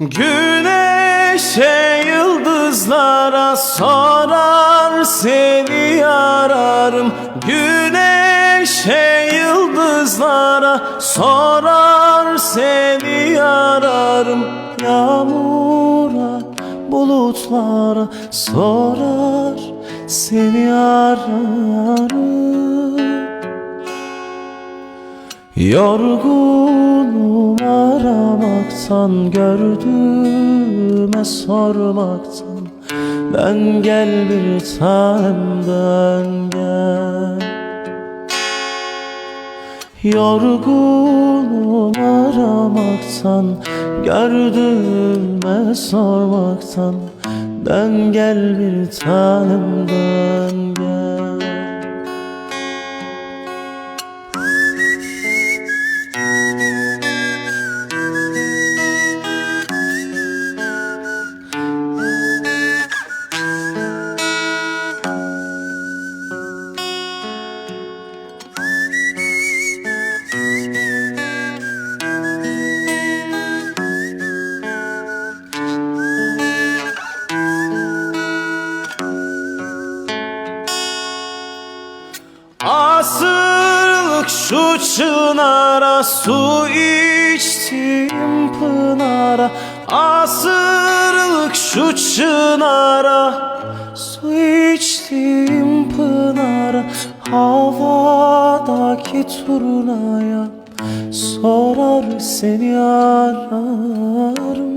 Güneşe yıldızlara sorar seni ararım Güneşe yıldızlara sorar seni ararım Yağmura bulutlara sorar seni ararım Yorgunum aramaktan Gördüğüme sormaktan Dön gel bir tanem dön gel. Yorgunum aramaktan Gördüğüme sormaktan. Dön gel bir tanem dön gel şu çınara Su içtim pınara. Asırlık şu çınara Su içtim pınara. Havadaki turnaya Sorar seni ararım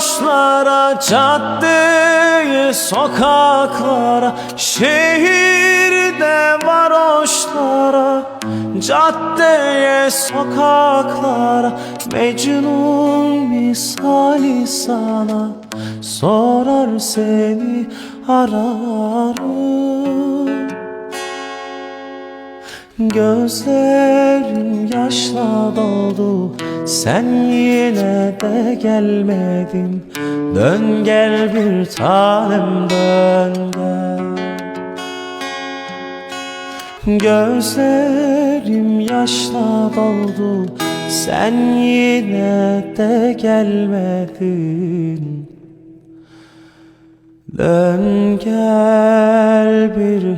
varoşlara, caddeye, sokaklara Şehirde varoşlara, caddeye, sokaklara Mecnun misali sana sorar seni ararım. Gözlerim yaşla doldu. Sen yine de gelmedin. Dön gel bir tanem dön gel Gözlerim yaşla doldu. Sen yine de gelmedin. Dön gel bir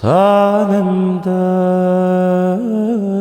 tanem dön